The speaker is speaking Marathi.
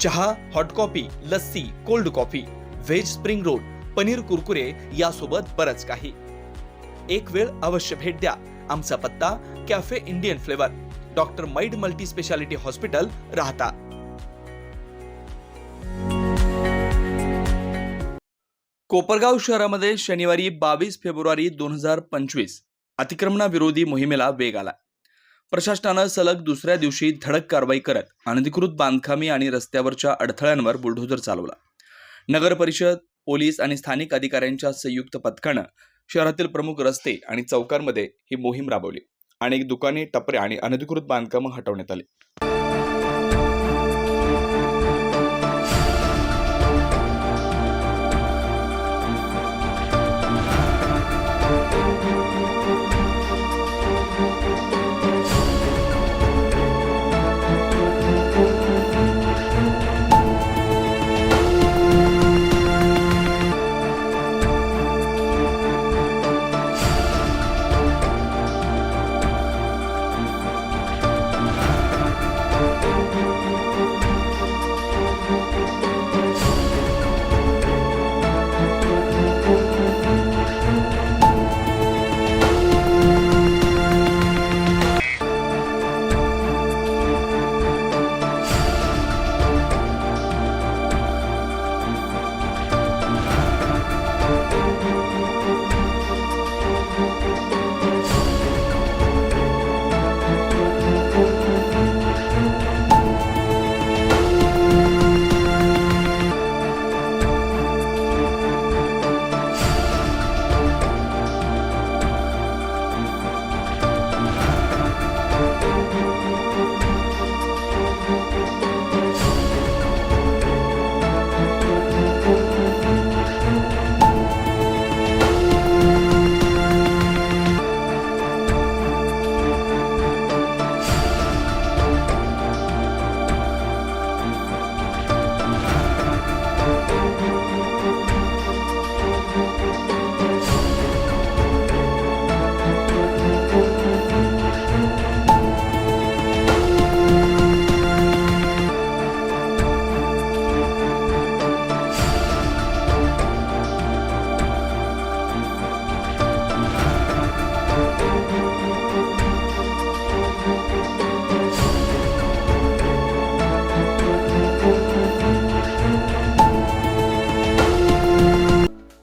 चहा hot coffee lassi cold coffee veg spring roll paneer Kurkure यासोबत बरंच काही. एक वेळ अवश्य भेट द्या. आमचा पत्ता कॅफे इंडियन फ्लेवर डॉक्टर मैड multi speciality hospital Rahata. Kopargaon शहरामध्ये शनिवारी बावीस फेब्रुवारी दोन हजार पंचवीस अतिक्रमणाविरोधी मोहिमेला वेग आला. प्रशासनानं सलग दुसऱ्या दिवशी धडक कारवाई करत अनधिकृत बांधकामी आणि रस्त्यावरच्या अडथळ्यांवर बुलडोझर चालवला. नगर परिषद पोलीस आणि स्थानिक अधिकाऱ्यांच्या संयुक्त पथकानं शहरातील प्रमुख रस्ते आणि चौकांमध्ये ही मोहीम राबवली अनेक दुकाने टपरे आणि अनधिकृत बांधकामं हटवण्यात आली.